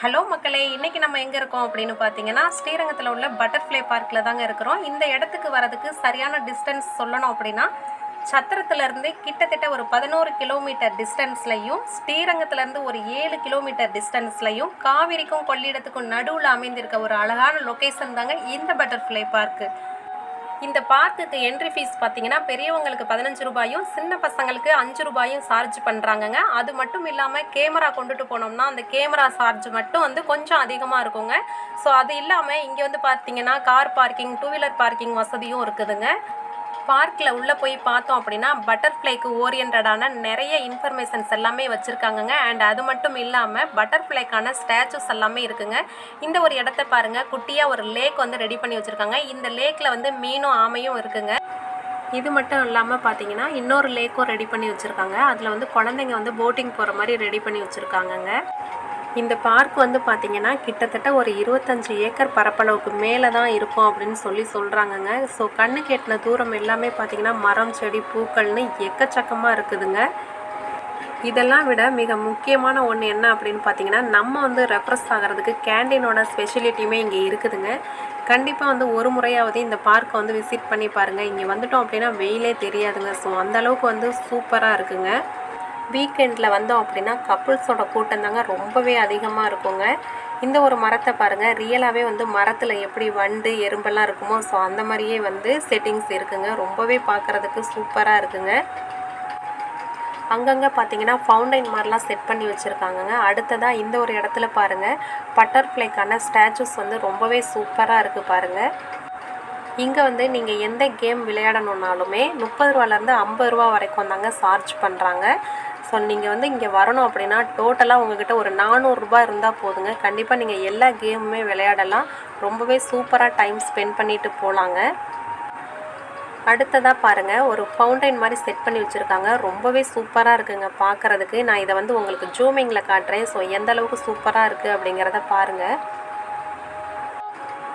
Hello மக்களே இன்னைக்கு நம்ம எங்கே இருக்கோம் அப்படின்னு பார்த்தீங்கன்னா ஸ்ரீரங்கத்தில் உள்ள பட்டர்ஃப்ளை பார்க்கில் தாங்க இருக்கிறோம். இந்த இடத்துக்கு வரதுக்கு சரியான டிஸ்டன்ஸ் சொல்லணும் அப்படின்னா சத்திரத்துலேருந்து கிட்டத்தட்ட ஒரு பதினோரு கிலோமீட்டர் டிஸ்டன்ஸ்லையும் ஸ்ரீரங்கத்துலேருந்து ஒரு ஏழு கிலோமீட்டர் டிஸ்டன்ஸ்லையும் காவிரிக்கும் கொள்ளிடத்துக்கும் நடுவில் அமைந்திருக்க ஒரு அழகான லொக்கேஷன் தாங்க இந்த பட்டர்ஃப்ளை பார்க்கு இந்த பார்க்குக்கு என்ட்ரி ஃபீஸ் பார்த்தீங்கன்னா பெரியவங்களுக்கு பதினஞ்சு ரூபாயும் சின்ன பசங்களுக்கு அஞ்சு ரூபாயும் சார்ஜ் பண்ணுறாங்கங்க அது மட்டும் இல்லாமல் கேமரா கொண்டுட்டு போனோம்னா அந்த கேமரா சார்ஜ் மட்டும் வந்து கொஞ்சம் அதிகமாக இருக்குங்க. ஸோ அது இல்லாமல் இங்கே வந்து பார்த்தீங்கன்னா car parking two wheeler parking வசதியும் இருக்குதுங்க. பார்க்கில் உள்ளே போய் பார்த்தோம் அப்படின்னா பட்டர்ஃப்ளைக்கு ஓரியன்டான நிறைய இன்ஃபர்மேஷன்ஸ் எல்லாமே வச்சுருக்காங்கங்க. அண்ட் அது மட்டும் இல்லாமல் பட்டர்ஃப்ளைக்கான ஸ்டாச்சுஸ் எல்லாமே இருக்குங்க. இந்த ஒரு இடத்த பாருங்கள் குட்டியாக ஒரு லேக் வந்து ரெடி பண்ணி வச்சுருக்காங்க. இந்த லேக்கில் வந்து மீனும் ஆமையும் இருக்குங்க. இது மட்டும் இல்லாமல் பார்த்தீங்கன்னா இன்னொரு லேக்கும் ரெடி பண்ணி வச்சுருக்காங்க. அதில் வந்து குழந்தைங்க வந்து போட்டிங் போகிற மாதிரி ரெடி பண்ணி வச்சுருக்காங்கங்க. இந்த பார்க் வந்து பார்த்திங்கன்னா கிட்டத்தட்ட ஒரு இருபத்தஞ்சி ஏக்கர் பரப்பளவுக்கு மேலே தான் இருக்கும் அப்படின்னு சொல்லி சொல்கிறாங்கங்க ஸோ கண்ணு கேட்டின தூரம் எல்லாமே பார்த்தீங்கன்னா மரம் செடி பூக்கள்னு எக்கச்சக்கமாக இருக்குதுங்க. இதெல்லாம் விட மிக முக்கியமான ஒன்று என்ன அப்படின்னு பார்த்தீங்கன்னா நம்ம வந்து ரெஃப்ரெஷ் ஆகிறதுக்கு கேண்டீனோட ஸ்பெஷலிட்டியுமே இங்கே இருக்குதுங்க. கண்டிப்பாக வந்து ஒரு முறையாவது இந்த பார்க்கை வந்து விசிட் பண்ணி பாருங்கள் இங்கே வந்துட்டோம் அப்படின்னா வெயிலே தெரியாதுங்க. ஸோ அந்தளவுக்கு வந்து சூப்பராக இருக்குங்க. வீக்கெண்டில் வந்தோம் அப்படின்னா கப்புள்ஸோட கூட்டம் தாங்க ரொம்பவே அதிகமாக இருக்குங்க. இந்த ஒரு மரத்தை பாருங்கள் ரியலாகவே வந்து மரத்தில் எப்படி வண்டு எறும்பெல்லாம் இருக்குமோ ஸோ அந்த மாதிரியே வந்து செட்டிங்ஸ் இருக்குங்க. ரொம்பவே பார்க்குறதுக்கு சூப்பராக இருக்குங்க. அங்கங்கே பார்த்தீங்கன்னா ஃபவுண்டைன் மாதிரிலாம் செட் பண்ணி வச்சுருக்காங்கங்க. அடுத்ததாக இந்த ஒரு இடத்துல பாருங்கள் பட்டர்ஃப்ளைக்கான ஸ்டாச்சுஸ் வந்து ரொம்பவே சூப்பராக இருக்குது பாருங்கள் இங்கே வந்து நீங்கள் எந்த கேம் விளையாடணுன்னாலுமே முப்பது ரூபாலேருந்து ஐம்பது ரூபா வரைக்கும் தாங்க சார்ஜ் பண்ணுறாங்க ஸோ நீங்கள் வந்து இங்கே வரணும் அப்படின்னா டோட்டலாக உங்ககிட்ட ஒரு நானூறுரூபா இருந்தால் போதுங்க. கண்டிப்பாக நீங்கள் எல்லா கேமுமே விளையாடலாம். ரொம்பவே சூப்பராக டைம் ஸ்பெண்ட் பண்ணிட்டு போகலாங்க அடுத்ததாக பாருங்கள் ஒரு ஃபவுண்டைன் மாதிரி செட் பண்ணி வச்சுருக்காங்க. ரொம்பவே சூப்பராக இருக்குங்க பார்க்குறதுக்கு நான் இதை வந்து உங்களுக்கு ஜூமிங்கில் காட்டுறேன். ஸோ எந்த அளவுக்கு சூப்பராக இருக்குது அப்படிங்கிறத பாருங்கள்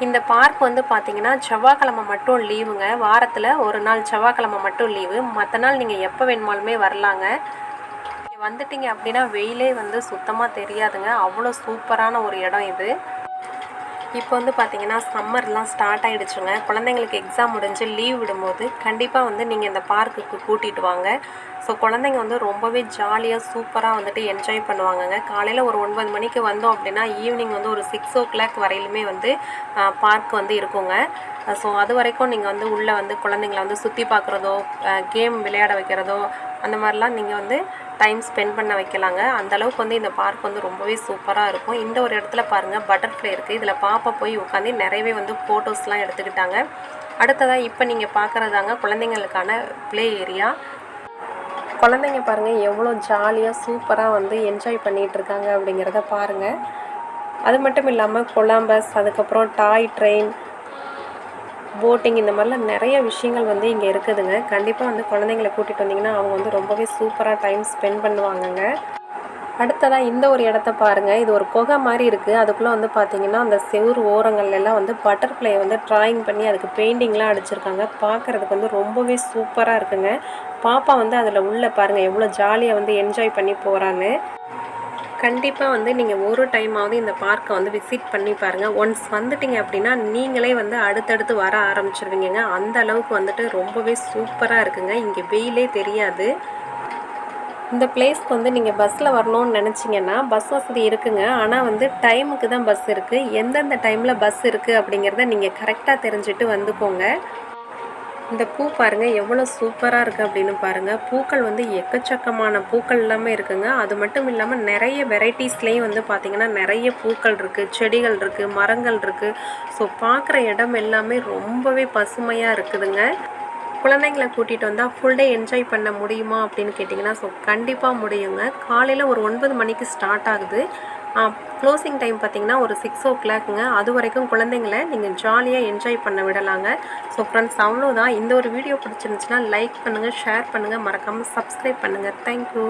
இந்த பார்க் வந்து பார்த்தீங்கன்னா செவ்வாய்க்கிழமை மட்டும் லீவுங்க வாரத்தில் ஒரு நாள் செவ்வாய்க்கிழமை மட்டும் லீவு மற்ற நாள் நீங்கள் எப்போ வேணுமாலுமே வரலாங்க. நீங்கள் வந்துட்டீங்க அப்படின்னா வெயிலே வந்து சுத்தமாக தெரியாதுங்க. அவ்வளோ சூப்பரான ஒரு இடம் இது. இப்போ வந்து பார்த்தீங்கன்னா சம்மர்லாம் ஸ்டார்ட் ஆகிடுச்சுங்க குழந்தைங்களுக்கு எக்ஸாம் முடிஞ்சு லீவ் விடும்போது கண்டிப்பாக வந்து நீங்கள் இந்த பார்க்குக்கு கூட்டிகிட்டு வாங்க. ஸோ குழந்தைங்க வந்து ரொம்பவே ஜாலியாக சூப்பராக வந்துட்டு என்ஜாய் பண்ணுவாங்கங்க. காலையில் ஒரு ஒன்பது மணிக்கு வந்தோம் அப்படின்னா ஈவினிங் வந்து ஒரு சிக்ஸ் ஓ கிளாக் வரையிலுமே வந்து பார்க் வந்து இருக்குங்க. ஸோ அது வரைக்கும் நீங்கள் வந்து உள்ளே வந்து குழந்தைங்கள வந்து சுற்றி பார்க்குறதோ கேம் விளையாட வைக்கிறதோ அந்த மாதிரிலாம் நீங்கள் வந்து டைம் ஸ்பெண்ட் பண்ண வைக்கலாங்க. அந்த அளவுக்கு வந்து இந்த பார்க் வந்து ரொம்பவே சூப்பராக இருக்கும். இந்த ஒரு இடத்துல பாருங்கள் பட்டர்ஃப்ளை இருக்குது இதில் பாப்பா போய் உட்காந்து நிறையவே வந்து ஃபோட்டோஸ்லாம் எடுத்துக்கிட்டாங்க. அடுத்ததாக இப்போ நீங்கள் பார்க்குறதாங்க குழந்தைங்களுக்கான ப்ளே ஏரியா குழந்தைங்க பாருங்கள் எவ்வளோ ஜாலியாக சூப்பராக வந்து என்ஜாய் பண்ணிகிட்டு இருக்காங்க அப்படிங்கிறத பாருங்கள் அது மட்டும் இல்லாமல் கொலம்பஸ் அதுக்கப்புறம் டாய் ட்ரெயின் போட்டிங் இந்த மாதிரிலாம் நிறைய விஷயங்கள் வந்து இங்கே இருக்குதுங்க. கண்டிப்பாக வந்து குழந்தைங்கள கூட்டிகிட்டு வந்தீங்கன்னா அவங்க வந்து ரொம்பவே சூப்பராக டைம் ஸ்பெண்ட் பண்ணுவாங்கங்க. அடுத்ததாக இந்த ஒரு இடத்த பாருங்கள் இது ஒரு குகை மாதிரி இருக்குது அதுக்குள்ளே வந்து பார்த்தீங்கன்னா அந்த செவ்வறு ஓரங்கள்லாம் வந்து பட்டர்ஃப்ளை வந்து ட்ராயிங் பண்ணி அதுக்கு பெயிண்டிங்லாம் அடிச்சிருக்காங்க. பார்க்குறதுக்கு வந்து ரொம்பவே சூப்பராக இருக்குங்க. பாப்பா வந்து அதில் உள்ளே பாருங்கள் எவ்வளோ ஜாலியாக வந்து என்ஜாய் பண்ணி போகிறான்னு கண்டிப்பாக வந்து நீங்கள் ஒரு டைமாவது இந்த பார்க்கை வந்து விசிட் பண்ணி பாருங்கள் ஒன்ஸ் வந்துட்டீங்க அப்படின்னா நீங்களே வந்து அடுத்தடுத்து வர ஆரம்பிச்சிருவீங்க அந்த அளவுக்கு வந்துட்டு ரொம்பவே சூப்பராக இருக்குங்க. இங்கே வெயிலே தெரியாது. இந்த பிளேஸ்க்கு வந்து நீங்கள் பஸ்ஸில் வரணும்னு நினச்சிங்கன்னா பஸ் வசதி இருக்குங்க. ஆனால் வந்து டைமுக்கு தான் பஸ் இருக்குது எந்தெந்த டைமில் பஸ் இருக்குது அப்படிங்கிறத நீங்கள் கரெக்டாக தெரிஞ்சுட்டு வந்துக்கோங்க. இந்த பூ பாருங்கள் எவ்வளோ சூப்பராக இருக்குது அப்படின்னு பாருங்கள் பூக்கள் வந்து எக்கச்சக்கமான பூக்கள் எல்லாமே இருக்குங்க. அது மட்டும் இல்லாமல் நிறைய வெரைட்டிஸ்லேயும் வந்து பார்த்திங்கன்னா நிறைய பூக்கள் இருக்குது செடிகள் இருக்குது மரங்கள் இருக்குது ஸோ பார்க்குற இடம் எல்லாமே ரொம்பவே பசுமையாக இருக்குதுங்க. குழந்தைங்களை கூட்டிகிட்டு வந்தால் ஃபுல் டே என்ஜாய் பண்ண முடியுமா அப்படின்னு கேட்டிங்கன்னா ஸோ கண்டிப்பாக முடியுங்க. காலையில் ஒரு ஒன்பது மணிக்கு ஸ்டார்ட் ஆகுது. க்ளோசிங் டைம் பார்த்திங்கன்னா ஒரு சிக்ஸ் ஓ கிளாக்குங்க அது வரைக்கும் குழந்தைங்கள நீங்கள் ஜாலியாக என்ஜாய் பண்ண விடலாங்க. ஸோ ஃப்ரெண்ட்ஸ் அவ்வளோதான் இந்த ஒரு வீடியோ பிடிச்சிருந்துச்சுன்னா லைக் பண்ணுங்கள் ஷேர் பண்ணுங்கள் மறக்காமல் சப்ஸ்கிரைப் பண்ணுங்கள் தேங்க்யூ